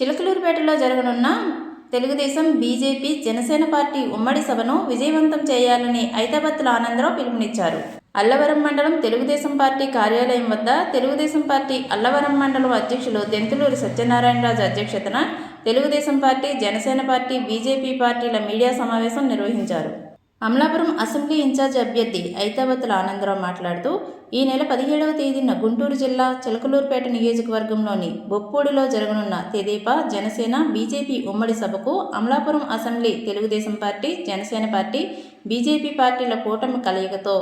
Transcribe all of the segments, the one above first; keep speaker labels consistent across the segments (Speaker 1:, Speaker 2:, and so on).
Speaker 1: చిలకలూరుపేటలో జరగనున్న Telugu Desam BJP Janasena party ఉమ్మడి సభను విజయవంతం చేయాలని ఐతాబత్తుల ఆనందరావు పిలుపునిచ్చారు. అల్లవరం మండలం తెలుగుదేశం పార్టీ కార్యాలయం వద్ద తెలుగుదేశం పార్టీ అల్లవరం మండలం అధ్యక్షులు దెంతులూరి సత్యనారాయణరాజు అధ్యక్షతన Telugu Desam party Janasena party BJP పార్టీల మీడియా సమావేశం నిర్వహించారు. అమలాపురం అసెంబ్లీ ఇన్ఛార్జ్ అభ్యర్థి ఐతావత్తుల ఆనందరావు మాట్లాడుతూ ఈ నెల పదిహేడవ తేదీన గుంటూరు జిల్లా చిలకలూరుపేట నియోజకవర్గంలోని బొప్పూడిలో జరగనున్న తెదేపా జనసేన బీజేపీ ఉమ్మడి సభకు Amalapuram assembly Telugu Desam party Janasena party BJP పార్టీల కూటమి కలయికతో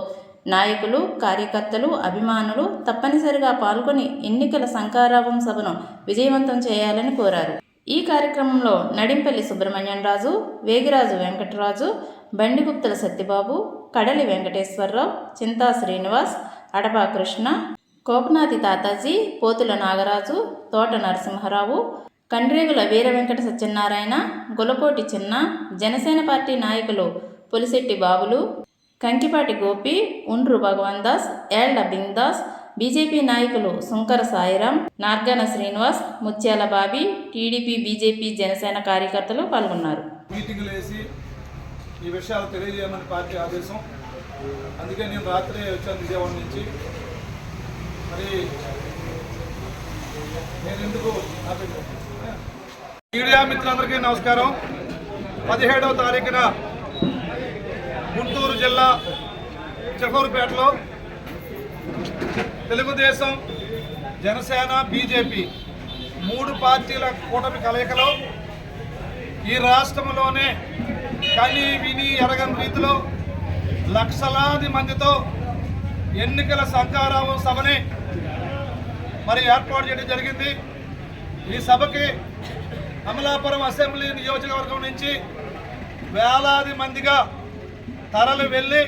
Speaker 1: నాయకులు కార్యకర్తలు అభిమానులు తప్పనిసరిగా పాల్గొని ఎన్నికల సంకారావం సభను విజయవంతం చేయాలని కోరారు. ఈ కార్యక్రమంలో నడింపల్లి సుబ్రహ్మణ్యం రాజు వేగిరాజు వెంకటరాజు బండిగుప్తుల సత్యబాబు కడలి వెంకటేశ్వరరావు చింతా శ్రీనివాస్ అడపా కృష్ణ కోపనాథి తాతాజీ పోతుల నాగరాజు తోట నరసింహరావు కండ్రేగుల వీర వెంకట సత్యనారాయణ గులకోటి చిన్న జనసేన పార్టీ నాయకులు పులిశెట్టి బాబులు కంకిపాటి గోపి ఉండ్రు భగవాన్ దాస్ ఏళ్ళ బిందాస్ బీజేపీ నాయకులు శంకర సాయిరాం నార్గన శ్రీనివాస్ ముత్యాల బాబీ టీడీపీ బీజేపీ జనసేన కార్యకర్తలు పాల్గొన్నారు.
Speaker 2: మీటింగులు వేసి ఈ విషయాలు తెలియజేయమని పార్టీ ఆదేశం. అందుకే నేను రాత్రే వచ్చాను విజయవాడ నుంచి. మరి నేను ఎందుకు మీడియా మిత్రులందరికీ నమస్కారం. పదిహేడవ తారీఖున గుంటూరు జిల్లా చిలకూరుపేటలో తెలుగుదేశం జనసేన బీజేపీ మూడు పార్టీల కూటమి కలయికలో ఈ రాష్ట్రంలోనే కని విని ఎరగని రీతిలో లక్షలాది మందితో ఎన్నికల సంకారావం సభని మరి ఏర్పాటు చేయడం జరిగింది. ఈ సభకి అమలాపురం అసెంబ్లీ నియోజకవర్గం నుంచి వేలాది మందిగా తరలి వెళ్ళి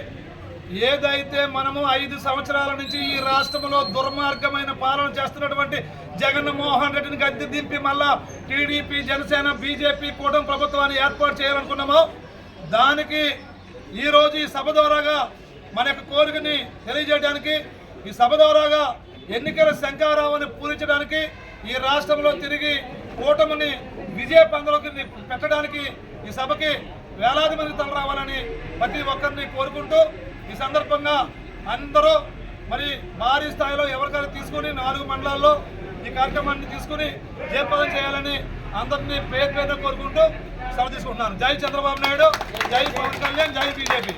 Speaker 2: ఏదైతే మనము ఐదు సంవత్సరాల నుంచి ఈ రాష్ట్రంలో దుర్మార్గమైన పాలన చేస్తున్నటువంటి జగన్మోహన్ రెడ్డిని గద్దె దింపి మళ్ళా టీడీపీ జనసేన బీజేపీ కూటమి ప్రభుత్వాన్ని ఏర్పాటు చేయాలనుకున్నామో దానికి ఈరోజు ఈ సభ ద్వారాగా మన యొక్క కోరికని తెలియజేయడానికి ఈ సభ ద్వారాగా ఎన్నికల శంకారావుని పూరించడానికి ఈ రాష్ట్రంలో తిరిగి కూటమిని విజయ పందులోకి పెట్టడానికి ఈ సభకి వేలాది మంది తల రావాలని ప్రతి ఒక్కరిని కోరుకుంటూ ఈ సందర్భంగా అందరూ మరి భారీ స్థాయిలో ఎవరికైనా తీసుకుని నాలుగు మండలాల్లో ఈ కార్యక్రమాన్ని తీసుకుని జయప్రదం చేయాలని అందరినీ పేరు పేరున కోరుకుంటూ సెలవు తీసుకుంటున్నాను. జై చంద్రబాబు నాయుడు జై పవన్ కళ్యాణ్ జై బీజేపీ.